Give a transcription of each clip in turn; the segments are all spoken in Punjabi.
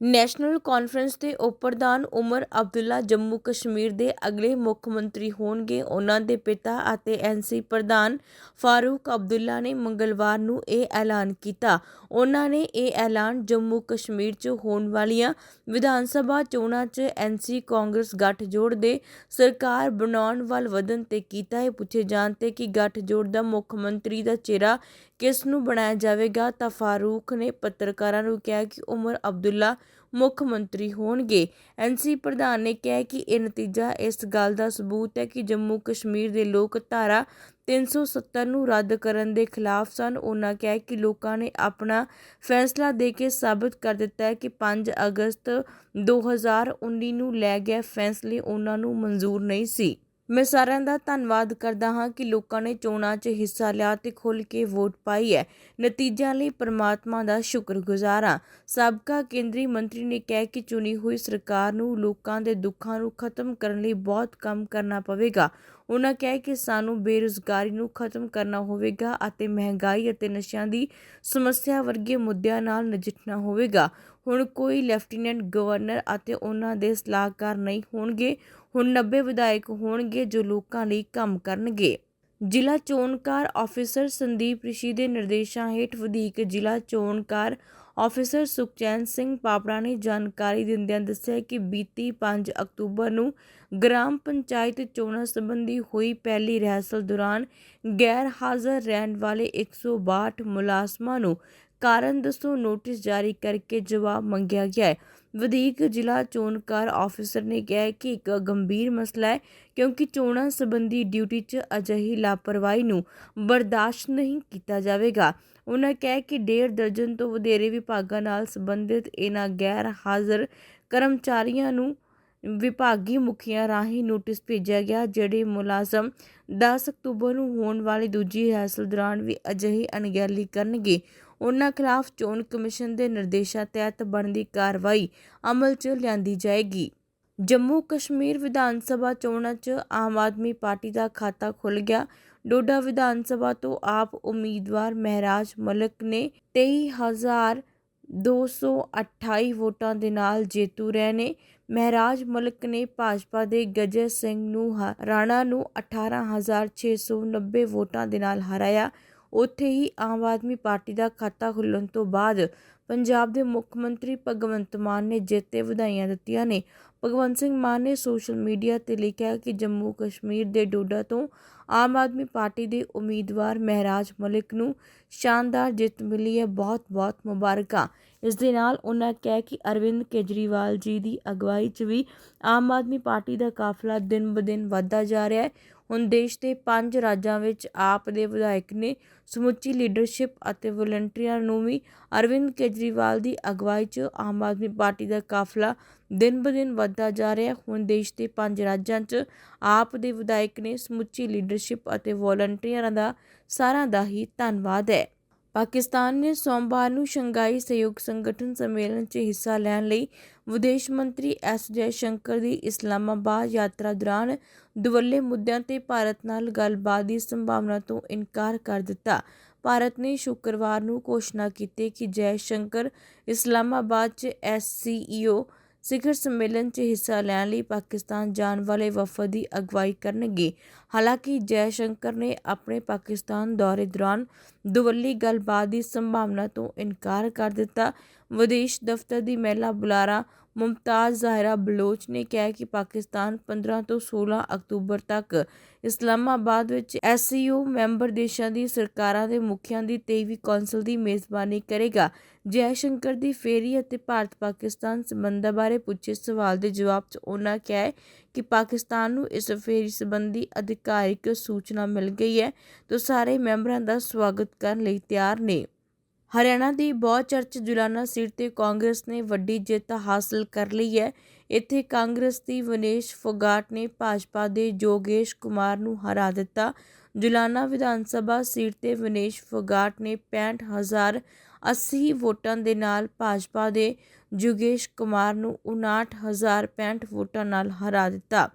ਨੈਸ਼ਨਲ ਕਾਨਫਰੰਸ ਦੇ ਉਪ ਪ੍ਰਧਾਨ ਉਮਰ ਅਬਦੁੱਲਾ ਜੰਮੂ ਕਸ਼ਮੀਰ ਦੇ ਅਗਲੇ ਮੁੱਖ ਮੰਤਰੀ ਹੋਣਗੇ। ਉਹਨਾਂ ਦੇ ਪਿਤਾ ਅਤੇ ਐਨਸੀ ਪ੍ਰਧਾਨ ਫਾਰੂਕ ਅਬਦੁੱਲਾ ਨੇ ਮੰਗਲਵਾਰ ਨੂੰ ਇਹ ਐਲਾਨ ਕੀਤਾ। ਉਹਨਾਂ ਨੇ ਇਹ ਐਲਾਨ ਜੰਮੂ ਕਸ਼ਮੀਰ 'ਚ ਹੋਣ ਵਾਲੀਆਂ ਵਿਧਾਨ ਸਭਾ ਚੋਣਾਂ 'ਚ ਐਨਸੀ ਕਾਂਗਰਸ ਗੱਠਜੋੜ ਦੇ ਸਰਕਾਰ ਬਣਾਉਣ ਵੱਲ ਵਧਣ ਤੇ ਕੀਤਾ। ਹੈ ਪੁੱਛੇ ਜਾਣ ਤੇ ਕਿ ਗੱਠਜੋੜ ਦਾ ਮੁੱਖ ਮੰਤਰੀ ਦਾ ਚਿਹਰਾ ਕਿਸ ਨੂੰ ਬਣਾਇਆ ਜਾਵੇਗਾ ਤਾਂ ਫਾਰੂਕ ਨੇ ਪੱਤਰਕਾਰਾਂ ਨੂੰ ਕਿਹਾ ਕਿ ਉਮਰ ਅਬਦੁੱਲਾ ਮੁੱਖ ਮੰਤਰੀ ਹੋਣਗੇ। ਐਨਸੀ ਪ੍ਰਧਾਨ ਨੇ ਕਿਹਾ ਕਿ ਇਹ ਨਤੀਜਾ ਇਸ ਗੱਲ ਦਾ ਸਬੂਤ ਹੈ ਕਿ ਜੰਮੂ ਕਸ਼ਮੀਰ ਦੇ ਲੋਕ ਧਾਰਾ 370 ਨੂੰ ਰੱਦ ਕਰਨ ਦੇ ਖਿਲਾਫ ਸਨ। ਉਹਨਾਂ ਕਿਹਾ ਕਿ ਲੋਕਾਂ ਨੇ ਆਪਣਾ ਫੈਸਲਾ ਦੇ ਕੇ ਸਾਬਤ ਕਰ ਦਿੱਤਾ ਹੈ ਕਿ 5 ਅਗਸਤ 2019 ਨੂੰ ਲੈ ਗਏ ਫੈਸਲੇ ਉਹਨਾਂ ਨੂੰ ਮਨਜ਼ੂਰ ਨਹੀਂ ਸੀ। ਮੈਂ ਸਾਰਿਆਂ ਦਾ ਧੰਨਵਾਦ ਕਰਦਾ ਹਾਂ ਕਿ ਲੋਕਾਂ ਨੇ ਚੋਣਾਂ 'ਚ ਹਿੱਸਾ ਲਿਆ ਤੇ ਖੁੱਲ੍ਹ ਕੇ ਵੋਟ ਪਾਈ ਹੈ। ਨਤੀਜਿਆਂ ਲਈ ਪ੍ਰਮਾਤਮਾ ਦਾ ਸ਼ੁਕਰਗੁਜ਼ਾਰ ਹਾਂ। ਸਾਬਕਾ ਕੇਂਦਰੀ ਮੰਤਰੀ ਨੇ ਕਿਹਾ ਕਿ ਚੁਣੀ ਹੋਈ ਸਰਕਾਰ ਨੂੰ ਲੋਕਾਂ ਦੇ ਦੁੱਖਾਂ ਨੂੰ ਖਤਮ ਕਰਨ ਲਈ ਬਹੁਤ ਕੰਮ ਕਰਨਾ ਪਵੇਗਾ। ਉਹਨਾਂ ਕਿਹਾ ਕਿ ਸਾਨੂੰ ਬੇਰੁਜ਼ਗਾਰੀ ਨੂੰ ਖਤਮ ਕਰਨਾ ਹੋਵੇਗਾ ਅਤੇ ਮਹਿੰਗਾਈ ਅਤੇ ਨਸ਼ਿਆਂ ਦੀ ਸਮੱਸਿਆ ਵਰਗੇ ਮੁੱਦਿਆਂ ਨਾਲ ਨਜਿੱਠਣਾ ਹੋਵੇਗਾ। ਹੁਣ ਕੋਈ ਲੈਫਟੀਨੈਂਟ ਗਵਰਨਰ ਅਤੇ ਉਹਨਾਂ ਦੇ ਸਲਾਹਕਾਰ ਨਹੀਂ ਹੋਣਗੇ। ਹੁਣ 90 ਵਿਧਾਇਕ ਹੋਣਗੇ ਜੋ ਲੋਕਾਂ ਲਈ ਕੰਮ ਕਰਨਗੇ। ਜ਼ਿਲ੍ਹਾ ਚੋਣਕਾਰ ਆਫੀਸਰ ਸੰਦੀਪ ਰਿਸ਼ੀ ਦੇ ਨਿਰਦੇਸ਼ਾਂ ਹੇਠ ਵਧੀਕ ਜ਼ਿਲ੍ਹਾ ਚੋਣਕਾਰ ਆਫੀਸਰ ਸੁਖਚੈਨ ਸਿੰਘ ਪਾਪੜਾ ਨੇ ਜਾਣਕਾਰੀ ਦਿੰਦਿਆਂ ਦੱਸਿਆ ਕਿ ਬੀਤੀ 5 ਅਕਤੂਬਰ ਨੂੰ ਗ੍ਰਾਮ ਪੰਚਾਇਤ ਚੋਣਾਂ ਸੰਬੰਧੀ ਹੋਈ ਪਹਿਲੀ ਰਹਿਸਲ ਦੌਰਾਨ ਗੈਰ ਹਾਜ਼ਰ ਰਹਿਣ ਵਾਲੇ 162 ਮੁਲਾਜ਼ਮਾਂ ਨੂੰ ਕਾਰਨ ਦੱਸੋ, ਨੋਟਿਸ ਜਾਰੀ ਕਰਕੇ ਜਵਾਬ ਮੰਗਿਆ ਗਿਆ ਹੈ। ਵਧੀਕ ਜ਼ਿਲ੍ਹਾ ਚੋਣ ਚੋਣਕਾਰ ਆਫੀਸਰ ਨੇ ਕਿਹਾ ਕਿ ਇੱਕ ਗੰਭੀਰ ਮਸਲਾ ਹੈ, ਕਿਉਂਕਿ ਚੋਣਾਂ ਸੰਬੰਧੀ ਡਿਊਟੀ 'ਚ ਅਜਿਹੀ ਲਾਪਰਵਾਹੀ ਨੂੰ ਬਰਦਾਸ਼ਤ ਨਹੀਂ ਕੀਤਾ ਜਾਵੇਗਾ। ਉਹਨਾਂ ਕਿਹਾ ਕਿ ਡੇਢ ਦਰਜਨ ਤੋਂ ਵਧੇਰੇ ਵਿਭਾਗਾਂ ਨਾਲ ਸੰਬੰਧਿਤ ਇਹਨਾਂ ਗੈਰ ਹਾਜ਼ਰ ਕਰਮਚਾਰੀਆਂ ਨੂੰ ਵਿਭਾਗੀ ਮੁਖੀਆਂ ਰਾਹੀਂ ਨੋਟਿਸ ਭੇਜਿਆ ਗਿਆ, ਜਿਹੜੇ ਮੁਲਾਜ਼ਮ 10 ਅਕਤੂਬਰ ਨੂੰ ਹੋਣ ਵਾਲੀ ਦੂਜੀ ਰਿਹਰਸਲ ਦੌਰਾਨ ਵੀ ਅਜਿਹੀ ਅਣਗਹਿਲੀ ਕਰਨਗੇ। ਉਹਨਾਂ ਖਿਲਾਫ ਚੋਣ ਕਮਿਸ਼ਨ ਦੇ ਨਿਰਦੇਸ਼ਾਂ ਤਹਿਤ ਬਣਦੀ ਕਾਰਵਾਈ ਅਮਲ 'ਚ ਲਿਆਂਦੀ ਜਾਏਗੀ। ਜੰਮੂ ਕਸ਼ਮੀਰ ਵਿਧਾਨ ਸਭਾ ਚੋਣਾਂ 'ਚ ਆਮ ਆਦਮੀ ਪਾਰਟੀ ਦਾ ਖਾਤਾ ਖੁੱਲ ਗਿਆ। ਡੋਡਾ ਵਿਧਾਨ ਸਭਾ ਤੋਂ ਆਪ ਉਮੀਦਵਾਰ ਮਹਿਰਾਜ ਮਲਕ ਨੇ 23228 ਵੋਟਾਂ ਦੇ ਨਾਲ ਜੇਤੂ ਰਹੇ ਨੇ। ਮਹਿਰਾਜ ਮਲਕ ਨੇ ਭਾਜਪਾ ਦੇ ਗਜੇ ਸਿੰਘ ਨੂੰ ਰਾਣਾ ਨੂੰ 18690 ਵੋਟਾਂ ਦੇ ਨਾਲ ਹਰਾਇਆ। ਉੱਥੇ ਹੀ ਆਮ ਆਦਮੀ ਪਾਰਟੀ ਦਾ ਖਾਤਾ ਖੁੱਲ੍ਹਣ ਤੋਂ ਬਾਅਦ ਪੰਜਾਬ ਦੇ ਮੁੱਖ ਮੰਤਰੀ ਭਗਵੰਤ ਮਾਨ ਨੇ ਜਿੱਤ ਤੇ ਵਧਾਈਆਂ ਦਿੱਤੀਆਂ ਨੇ। ਭਗਵੰਤ ਸਿੰਘ ਮਾਨ ਨੇ ਸੋਸ਼ਲ ਮੀਡੀਆ ਤੇ ਲਿਖਿਆ ਕਿ ਜੰਮੂ ਕਸ਼ਮੀਰ ਦੇ ਡੋਡਾ ਤੋਂ ਆਮ ਆਦਮੀ ਪਾਰਟੀ ਦੇ ਉਮੀਦਵਾਰ ਮਹਿਰਾਜ ਮਲਿਕ ਨੂੰ ਸ਼ਾਨਦਾਰ ਜਿੱਤ ਮਿਲੀ ਹੈ। ਬਹੁਤ-ਬਹੁਤ ਮੁਬਾਰਕਾਂ। ਇਸ ਦੇ ਨਾਲ ਉਹਨਾਂ ਕਹਿ ਕਿ ਅਰਵਿੰਦ ਕੇਜਰੀਵਾਲ ਜੀ ਦੀ ਅਗਵਾਈ 'ਚ ਵੀ ਆਮ ਆਦਮੀ ਪਾਰਟੀ ਦਾ ਕਾਫਲਾ ਦਿਨ-ਬਦਿਨ ਵਧਦਾ ਜਾ ਰਿਹਾ ਹੈ। ਹੁਣ ਦੇਸ਼ ਦੇ ਪੰਜ ਰਾਜਾਂ ਵਿੱਚ ਆਪ ਦੇ ਵਿਧਾਇਕ ਨੇ ਸਮੁੱਚੀ ਲੀਡਰਸ਼ਿਪ ਅਤੇ ਵਲੰਟੀਅਰਾਂ ਨੂੰ ਵੀ ਅਰਵਿੰਦ ਕੇਜਰੀਵਾਲ ਦੀ ਅਗਵਾਈ 'ਚ ਆਮ ਆਦਮੀ ਪਾਰਟੀ ਦਾ ਕਾਫਲਾ ਦਿਨ ਬਦਿਨ ਵੱਧਦਾ ਜਾ ਰਿਹਾ। ਹੁਣ ਦੇਸ਼ ਦੇ ਪੰਜ ਰਾਜਾਂ 'ਚ ਆਪ ਦੇ ਵਿਧਾਇਕ ਨੇ ਸਮੁੱਚੀ ਲੀਡਰਸ਼ਿਪ ਅਤੇ ਵਲੰਟੀਅਰਾਂ ਦਾ ਸਾਰਿਆਂ ਦਾ ਹੀ ਧੰਨਵਾਦ ਹੈ। ਪਾਕਿਸਤਾਨ ਨੇ ਸੋਮਵਾਰ ਨੂੰ ਸ਼ੰਘਾਈ ਸਹਿਯੋਗ ਸੰਗਠਨ ਸੰਮੇਲਨ 'ਚ ਹਿੱਸਾ ਲੈਣ ਲਈ ਵਿਦੇਸ਼ ਮੰਤਰੀ ਐਸ ਜੈ ਸ਼ੰਕਰ ਦੀ ਇਸਲਾਮਾਬਾਦ ਯਾਤਰਾ ਦੌਰਾਨ ਦੁਵੱਲੇ ਮੁੱਦਿਆਂ ਤੇ ਭਾਰਤ ਨਾਲ ਗੱਲਬਾਤ ਦੀ ਸੰਭਾਵਨਾ ਤੋਂ ਇਨਕਾਰ ਕਰ ਦਿੱਤਾ। ਭਾਰਤ ਨੇ ਸ਼ੁੱਕਰਵਾਰ ਨੂੰ ਘੋਸ਼ਣਾ ਕੀਤੀ ਕਿ ਜੈ ਸ਼ੰਕਰ ਇਸਲਾਮਾਬਾਦ 'ਚ ਐਸਸੀਈਓ ਸਿਖਰ ਸੰਮੇਲਨ 'ਚ ਹਿੱਸਾ ਲੈਣ ਲਈ ਪਾਕਿਸਤਾਨ ਜਾਣ ਵਾਲੇ ਵਫਦ ਦੀ ਅਗਵਾਈ ਕਰਨਗੇ। ਹਾਲਾਂਕਿ ਜੈ ਸ਼ੰਕਰ ਨੇ ਆਪਣੇ ਪਾਕਿਸਤਾਨ ਦੌਰੇ ਦੌਰਾਨ ਦੁਵੱਲੀ ਗੱਲਬਾਤ ਦੀ ਸੰਭਾਵਨਾ ਤੋਂ ਇਨਕਾਰ ਕਰ ਦਿੱਤਾ। ਵਿਦੇਸ਼ ਦਫ਼ਤਰ ਦੀ ਮਹਿਲਾ ਬੁਲਾਰਾ ਮੁਮਤਾਜ਼ ਜ਼ਾਹਿਰਾ ਬਲੋਚ ਨੇ ਕਿਹਾ ਕਿ ਪਾਕਿਸਤਾਨ 15 ਤੋਂ 16 ਅਕਤੂਬਰ ਤੱਕ ਇਸਲਾਮਾਬਾਦ ਵਿੱਚ ਐਸਸੀਓ ਮੈਂਬਰ ਦੇਸ਼ਾਂ ਦੀ ਸਰਕਾਰਾਂ ਦੇ ਮੁਖੀਆਂ ਦੀ 23ਵੀਂ ਕੌਂਸਲ ਦੀ ਮੇਜ਼ਬਾਨੀ ਕਰੇਗਾ। ਜੈ ਸ਼ੰਕਰ ਦੀ ਫੇਰੀ ਅਤੇ ਭਾਰਤ ਪਾਕਿਸਤਾਨ ਸਬੰਧਾਂ ਬਾਰੇ ਪੁੱਛੇ ਸਵਾਲ ਦੇ ਜਵਾਬ 'ਚ ਉਹਨਾਂ ਕਿਹਾ ਕਿ ਪਾਕਿਸਤਾਨ ਨੂੰ ਇਸ ਫੇਰੀ ਸੰਬੰਧੀ ਅਧਿਕਾਰਿਕ ਸੂਚਨਾ ਮਿਲ ਗਈ ਹੈ। ਤਾਂ ਸਾਰੇ ਮੈਂਬਰਾਂ ਦਾ ਸਵਾਗਤ ਕਰਨ ਲਈ ਤਿਆਰ ਨੇ। ਹਰਿਆਣਾ ਦੀ ਬਹੁਤ ਜੁਲਾਨਾ ਸੀਟ ਤੇ ਕਾਂਗਰਸ ਨੇ ਵੱਡੀ ਜਿੱਤ ਹਾਸਲ ਕਰ ਲਈ ਹੈ। ਇੱਥੇ ਕਾਂਗਰਸ ਦੀ ਵਨੇਸ਼ ਫੋਗਾਟ ਨੇ ਭਾਜਪਾ ਦੇ ਜੋਗੇਸ਼ ਕੁਮਾਰ ਨੂੰ ਹਰਾ ਦਿੱਤਾ। ਜੁਲਾਨਾ ਵਿਧਾਨ ਸਭਾ ਸੀਟ ਤੇ ਵਨੇਸ਼ ਫੋਗਾਟ ਨੇ 65000 80 ਵੋਟਾਂ ਦੇ ਨਾਲ ਭਾਜਪਾ ਦੇ ਜੁਗੇਸ਼ ਕੁਮਾਰ ਨੂੰ 59065 ਵੋਟਾਂ ਨਾਲ ਹਰਾ ਦਿੱਤਾ।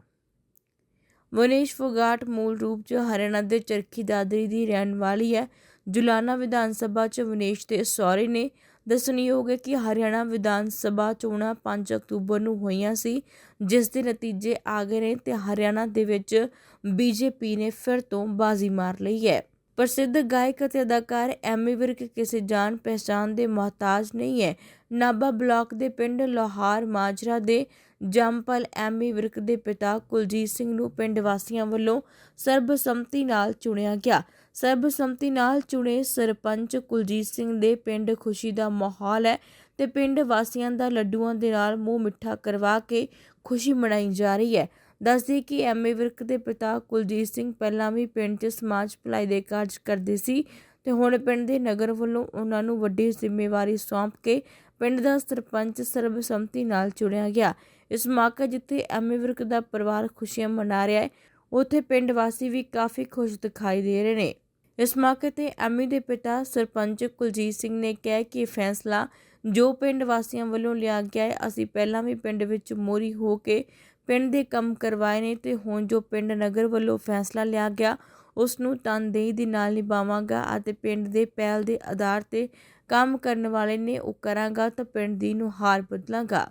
ਮਨੀਸ਼ ਫੋਗਾਟ ਮੂਲ ਰੂਪ 'ਚ ਹਰਿਆਣਾ ਦੇ ਚਰਖੀ ਦਾਦਰੀ ਦੀ ਰਹਿਣ ਵਾਲੀ ਹੈ। ਜੁਲਾਨਾ ਵਿਧਾਨ ਸਭਾ 'ਚ ਵਿਨੇਸ਼ ਦੇ ਸਹੁਰੇ ਨੇ ਦੱਸਣਯੋਗ ਹੈ ਕਿ ਹਰਿਆਣਾ ਵਿਧਾਨ ਸਭਾ ਚੋਣਾਂ 5 ਅਕਤੂਬਰ ਨੂੰ ਹੋਈਆਂ ਸੀ, ਜਿਸ ਦੇ ਨਤੀਜੇ ਆ ਗਏ ਨੇ ਤੇ ਹਰਿਆਣਾ ਦੇ ਵਿੱਚ ਬੀਜੇਪੀ ਨੇ ਫਿਰ ਤੋਂ ਬਾਜ਼ੀ ਮਾਰ ਲਈ ਹੈ। ਪ੍ਰਸਿੱਧ ਗਾਇਕ ਅਤੇ ਅਦਾਕਾਰ ਐਮੀ ਵਿਰਕ ਕਿਸੇ ਜਾਣ ਪਹਿਚਾਣ ਦੇ ਮੁਹਤਾਜ ਨਹੀਂ ਹੈ। ਨਾਭਾ ਬਲਾਕ ਦੇ ਪਿੰਡ ਲੋਹਾਰ ਮਾਜਰਾ ਦੇ ਜੰਪਲ ਐਮੀ ਵਿਰਕ ਦੇ ਪਿਤਾ ਕੁਲਜੀਤ ਸਿੰਘ ਨੂੰ ਪਿੰਡ ਵਾਸੀਆਂ ਵੱਲੋਂ ਸਰਬਸੰਮਤੀ ਨਾਲ ਚੁਣਿਆ ਗਿਆ। ਸਰਬਸੰਮਤੀ ਨਾਲ ਚੁਣੇ ਸਰਪੰਚ ਕੁਲਜੀਤ ਸਿੰਘ ਦੇ ਪਿੰਡ ਖੁਸ਼ੀ ਦਾ ਮਾਹੌਲ ਹੈ ਤੇ ਪਿੰਡ ਵਾਸੀਆਂ ਦਾ ਲੱਡੂਆਂ ਦੇ ਨਾਲ ਮੂੰਹ ਮਿੱਠਾ ਕਰਵਾ ਕੇ ਖੁਸ਼ੀ ਮਨਾਈ ਜਾ ਰਹੀ ਹੈ। ਦੱਸਦੇ ਕਿ ਐਮਏ ਵਿਰਕ ਦੇ ਪਿਤਾ ਕੁਲਜੀਤ ਸਿੰਘ ਪਹਿਲਾਂ ਵੀ ਪਿੰਡ 'ਚ ਸਮਾਜ ਭਲਾਈ ਦੇ ਕਾਰਜ ਕਰਦੇ ਸੀ ਤੇ ਹੁਣ ਪਿੰਡ ਦੇ ਨਗਰ ਵੱਲੋਂ ਉਹਨਾਂ ਨੂੰ ਵੱਡੀ ਜ਼ਿੰਮੇਵਾਰੀ ਸੌਂਪ ਕੇ ਪਿੰਡ ਦਾ ਸਰਪੰਚ ਸਰਬਸੰਮਤੀ ਨਾਲ ਚੁਣਿਆ ਗਿਆ। ਇਸ ਮੌਕੇ ਜਿੱਥੇ ਐਮਏ ਵਿਰਕ ਦਾ ਪਰਿਵਾਰ ਖੁਸ਼ੀਆਂ ਮਨਾ ਰਿਹਾ ਹੈ, ਉੱਥੇ ਪਿੰਡ ਵਾਸੀ ਵੀ ਕਾਫੀ ਖੁਸ਼ ਦਿਖਾਈ ਦੇ ਰਹੇ ਨੇ। ਇਸ ਮੌਕੇ ਤੇ ਐਮੀ ਦੇ ਪਿਤਾ ਸਰਪੰਚ ਕੁਲਜੀਤ ਸਿੰਘ ਨੇ ਕਿਹਾ ਕਿ ਇਹ ਫੈਸਲਾ ਜੋ ਪਿੰਡ ਵਾਸੀਆਂ ਵੱਲੋਂ ਲਿਆ ਗਿਆ ਹੈ, ਅਸੀਂ ਪਹਿਲਾਂ ਵੀ ਪਿੰਡ ਵਿੱਚ ਮੋਰੀ ਹੋ ਕੇ ਪਿੰਡ ਦੇ ਕੰਮ ਕਰਵਾਏ ਨੇ ਤੇ ਹੁਣ ਜੋ ਪਿੰਡ ਨਗਰ ਵੱਲੋਂ ਫੈਸਲਾ ਲਿਆ ਗਿਆ ਉਸ ਨੂੰ ਤਨਦੇਹੀ ਦੇ ਨਾਲ ਨਿਭਾਵਾਂਗਾ ਅਤੇ ਪਿੰਡ ਦੇ ਪਹਿਲ ਦੇ ਆਧਾਰ ਤੇ ਕੰਮ ਕਰਨ ਵਾਲੇ ਨੇ ਉਹ ਕਰਾਂਗਾ ਤਾਂ ਪਿੰਡ ਦੀ ਨੁਹਾਰ ਬਦਲਾਂਗਾ।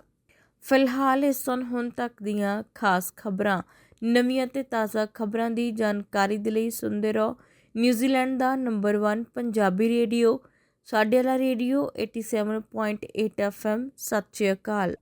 ਫਿਲਹਾਲ ਇਸ ਸਨ ਹੁਣ ਤੱਕ ਦੀਆਂ ਖਾਸ ਖਬਰਾਂ, ਨਵੀਆਂ ਤੇ ਤਾਜ਼ਾ ਖਬਰਾਂ ਦੀ ਜਾਣਕਾਰੀ ਦੇ ਲਈ ਸੁਣਦੇ ਰਹੋ। ਨਿਊਜ਼ੀਲੈਂਡ ਦਾ ਨੰਬਰ 1 ਪੰਜਾਬੀ ਰੇਡੀਓ ਸਾਡੇ ਵਾਲਾ ਰੇਡੀਓ 87.8 FM ਸਤਿ ਸ਼੍ਰੀ ਅਕਾਲ।